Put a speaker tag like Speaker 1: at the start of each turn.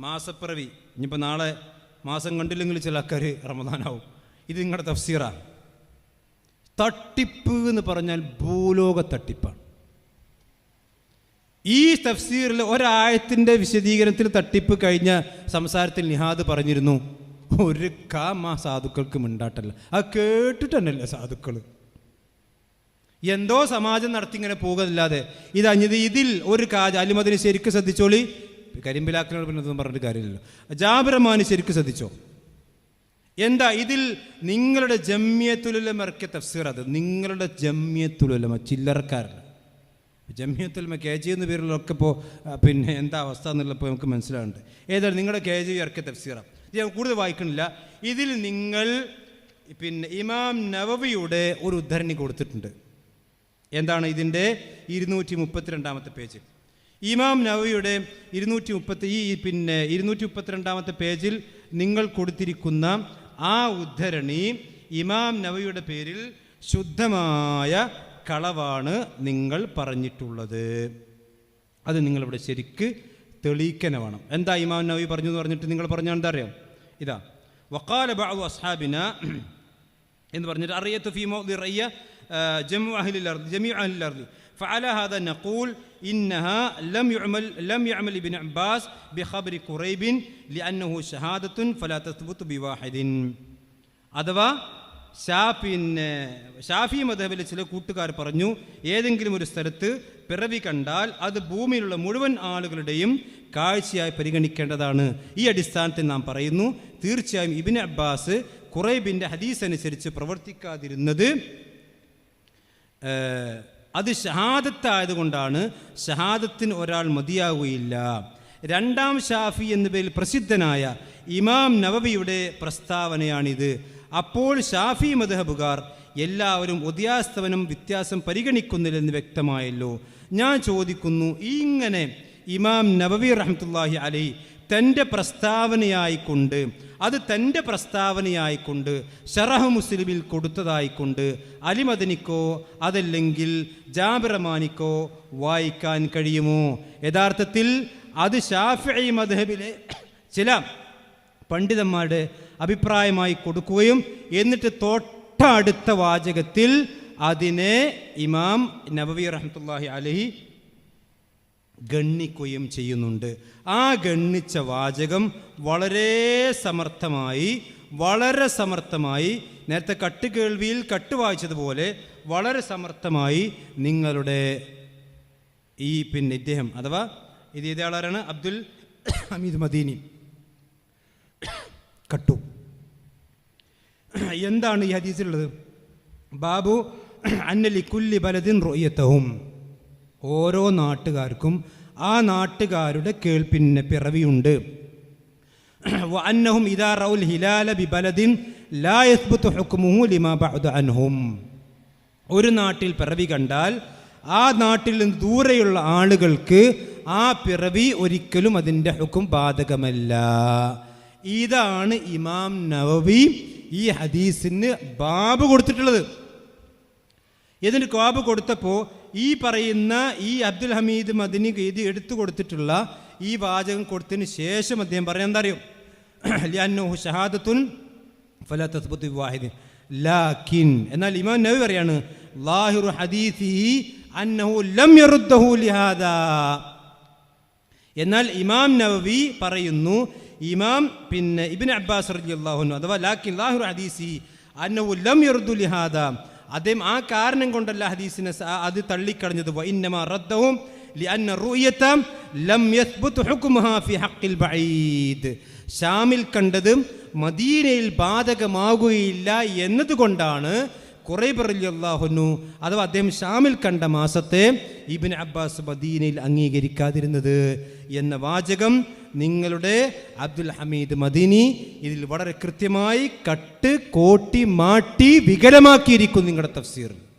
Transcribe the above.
Speaker 1: മാസപ്പിറവി. ഇനിയിപ്പോൾ നാളെ മാസം കണ്ടില്ലെങ്കിൽ ചില ആൾക്കാർ റമദാനാവും. ഇത് നിങ്ങളുടെ തഫ്സീറാണ് തട്ടിപ്പ് എന്ന് പറഞ്ഞാൽ ഭൂലോക തട്ടിപ്പാണ്. ഈ തഫ്സീറിൽ ഒരായത്തിന്റെ വിശദീകരണത്തിൽ തട്ടിപ്പ് കഴിഞ്ഞ സംസാരത്തിൽ നിഹാദ് പറഞ്ഞിരുന്നു ഒരു കാമ സാധുക്കൾക്ക് മിണ്ടാട്ടല്ല. അത് കേട്ടിട്ട് സാധുക്കൾ എന്തോ സമാജം നടത്തി ഇങ്ങനെ പോകുന്നില്ലാതെ ഇത് അഞ്ഞത് ഇതിൽ ഒരു കാജ് അലിമതിന് ശരിക്കും ശ്രദ്ധിച്ചോളി കരിമ്പിലാക്കിനോട് പിന്നെ പറഞ്ഞിട്ട് കാര്യമില്ലല്ലോ. ജാബിറമാന് ശരിക്കും ശ്രദ്ധിച്ചോ? എന്താ ഇതിൽ നിങ്ങളുടെ ജമ്യത്തുലമ ഇറക്കിയ തഫ്സീർ അത്? നിങ്ങളുടെ ജമ്യത്തുലമ ചില്ലറക്കാരല്ല ജമ്യത്തുലമ കെ ജി എന്ന പേരിലൊക്കെ ഇപ്പോൾ പിന്നെ എന്താ അവസ്ഥ എന്നുള്ളപ്പോൾ നമുക്ക് മനസ്സിലാവുന്നുണ്ട്. ഏതാണ് നിങ്ങളുടെ കെ ജി ഇറക്കിയ തഫ്സീറാണ്. ഇത് ഞാൻ കൂടുതൽ വായിക്കണില്ല. ഇതിൽ നിങ്ങൾ പിന്നെ ഇമാം നവവിയുടെ ഒരു ഉദ്ധരണി കൊടുത്തിട്ടുണ്ട്. എന്താണ് ഇതിന്റെ? ഇരുന്നൂറ്റി മുപ്പത്തിരണ്ടാമത്തെ പേജ്. ഇമാം നവിയുടെ ഇരുന്നൂറ്റി മുപ്പത്തി ഈ പിന്നെ ഇരുന്നൂറ്റി മുപ്പത്തിരണ്ടാമത്തെ പേജിൽ നിങ്ങൾ കൊടുത്തിരിക്കുന്ന ആ ഉദ്ധരണി ഇമാം നവിയുടെ പേരിൽ ശുദ്ധമായ കളവാണ് നിങ്ങൾ പറഞ്ഞിട്ടുള്ളത്. അത് നിങ്ങളിവിടെ ശരിക്ക് തെളിയിക്കന വേണം. എന്താ ഇമാം നവി പറഞ്ഞു എന്ന് പറഞ്ഞിട്ട് നിങ്ങൾ പറഞ്ഞാൽ എന്താ അറിയാം? ഇതാ വക്കാല ബാബു അസ്ഹാബിന എന്ന് പറഞ്ഞിട്ട് അറിയത്ത് ഫീമോ ജമ്മു ജമു ജമി അഹിലിൽ فعلى هذا نقول إنها لم يعمل لم يعمل ابن عباس بخبر قريب لأنه شهادة فلا تثبت بواحد അഥവാ ഷാ പിന്നെ ഷാഫി മദഹബിലെ ചില കൂട്ടുകാർ പറഞ്ഞു ഏതെങ്കിലും ഒരു സ്ഥലത്ത് പിറവി കണ്ടാൽ അത് ഭൂമിയിലുള്ള മുഴുവൻ ആളുകളുടെയും കാഴ്ചയായി പരിഗണിക്കേണ്ടതാണ് ഈ അടിസ്ഥാനത്തിൽ നാം പറയുന്നു തീർച്ചയായും ഇബിൻ അബ്ബാസ് കുറേബിൻ്റെ ഹദീസ് അനുസരിച്ച് പ്രവർത്തിക്കാതിരുന്നത് ഏഹ്, അത് ഷഹാദത്തായതുകൊണ്ടാണ് ഷഹാദത്തിന് ഒരാൾ മതിയാവുകയില്ല. രണ്ടാം ഷാഫി എന്ന പേരിൽ പ്രസിദ്ധനായ ഇമാം നവബിയുടെ പ്രസ്താവനയാണിത്. അപ്പോൾ ഷാഫി മദഹബുകാർ എല്ലാവരും ഉദയാസ്തവനം വ്യത്യാസം പരിഗണിക്കുന്നില്ലെന്ന് വ്യക്തമായല്ലോ. ഞാൻ ചോദിക്കുന്നു ഇങ്ങനെ ഇമാം നവവി റഹമത്തല്ലാഹി അലൈ തന്റെ പ്രസ്താവനയായിക്കൊണ്ട് അത് തന്റെ പ്രസ്താവനയായിക്കൊണ്ട് ഷറഹ് മുസ്ലിമിൽ കൊടുത്തതായിക്കൊണ്ട് അലിമദനിക്കോ അതല്ലെങ്കിൽ ജാബിറമാനിക്കോ വായിക്കാൻ കഴിയുമോ? യഥാർത്ഥത്തിൽ അത് ഷാഫി മദ്ഹബിലെ ചില പണ്ഡിതന്മാരുടെ അഭിപ്രായമായി കൊടുക്കുകയും എന്നിട്ട് തൊട്ടടുത്ത വാചകത്തിൽ അതിനെ ഇമാം നബവി റഹ്മത്തുല്ലാഹി അലഹി ഗണ്ണിക്കുകയും ചെയ്യുന്നുണ്ട്. ആ ഗണ്ണിച്ച വാചകം വളരെ സമർത്ഥമായി വളരെ സമർത്ഥമായി നേരത്തെ കട്ട് കേൾവിയിൽ കട്ട് വായിച്ചതുപോലെ വളരെ സമർത്ഥമായി നിങ്ങളുടെ ഈ പിന്നെ ഇദ്ദേഹം അഥവാ ഇത് ഇതേയാളാരാണ് അബ്ദുൽ ഹമീദ് മദീനി. കട്ടു. എന്താണ് ഈ ഹദീസിലുള്ളത്? ബാബു അന്നലി കുല്ലി ബലദിൻ റൊയ്യത്തവും ഓരോ നാട്ടുകാർക്കും ആ നാട്ടുകാരുടെ കേൾപ്പിന് പിറവിയുണ്ട്. അന്നഹും ഇതാ റൗൽ ഹിലാല ബിബലദിൻ ലാ യസ്ബുത്ത് ഹുക്മുഹു ലിമാ അൻഹും. ഒരു നാട്ടിൽ പിറവി കണ്ടാൽ ആ നാട്ടിൽ നിന്ന് ദൂരെയുള്ള ആളുകൾക്ക് ആ പിറവി ഒരിക്കലും അതിന്റെ ഹുക്കും ബാധകമല്ല. ഇതാണ് ഇമാം നവവി ഈ ഹദീസിന് ബാബ് കൊടുത്തിട്ടുള്ളത്. ഇതിന് ബാബ് കൊടുത്തപ്പോൾ ഈ പറയുന്ന ഈ അബ്ദുൽ ഹമീദ് മദിനി ഇത് എടുത്തു കൊടുത്തിട്ടുള്ള ഈ വാചകം കൊടുത്തതിന് ശേഷം അദ്ദേഹം പറയാൻ എന്താ അറിയും? ലിയാനോഹു ഷഹാദത്തുൻ ഫല തസ്ബുത്ത് വാഹിദ്. ലാക്കിൻ. എന്നാൽ ഇമാം നബി പറയാണ് ലാഹിറു ഹദീസി അന്നഹു ലം യറുദ്ദഹു ലിഹാദാ. എന്നാൽ ഇമാം നവവി പറയുന്നു ഇമാം പിന്നെ ഇബിൻ അബ്ബാസ് റളിയല്ലാഹു അഥവാ ലാക്കിൻ ലാഹിറു ഹദീസി അന്നഹു ലം യറുദ്ദു ലിഹാദ. അദ്ദേഹം ആ കാരണം കൊണ്ടല്ല ഹദീസിനെ അത് തള്ളിക്കളഞ്ഞത്. ഹഖിൽ ബഈദ്. ഷാമിൽ കണ്ടതും മദീനയിൽ ബാധകമാകുകയില്ല എന്നതുകൊണ്ടാണ് കുറേ പറഞ്ഞാഹുന്നു അഥവാ അദ്ദേഹം ഷാമിൽ കണ്ട മാസത്തെ ഇബിൻ അബ്ബാസ് മദീനയിൽ അംഗീകരിക്കാതിരുന്നത് എന്ന വാചകം നിങ്ങളുടെ അബ്ദുൽ ഹമീദ് മദീനി ഇതിൽ വളരെ കൃത്യമായി കട്ട് കോട്ടി മാട്ടി വികലമാക്കിയിരിക്കും നിങ്ങളുടെ തഫ്സീറിൽ.